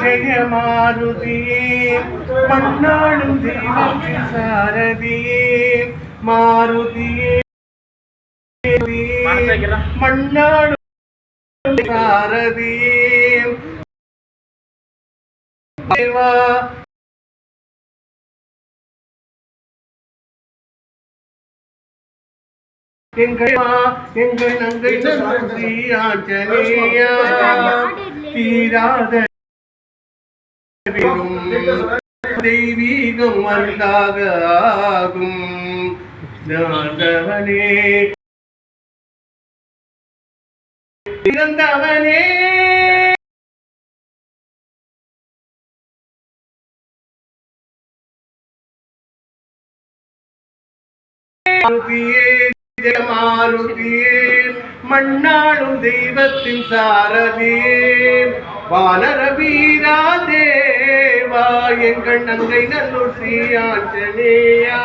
జయ మారుతి. మన్నాడు సారథి మారుతి మన్నాడు సారథి எங்கள் எங்கள் நங்கை ஸ்ரீ ஆஞ்சநேயா தீராத தெய்வீகம் ஆகும் நாதவனே பிறந்தவனே மாருதியே ஜெய மாருதியே தெய்வத்தின் சாரதியே வானர வீரா தேவா எங்கள் நங்கை நல்லூர் ஸ்ரீ ஆஞ்சநேயா.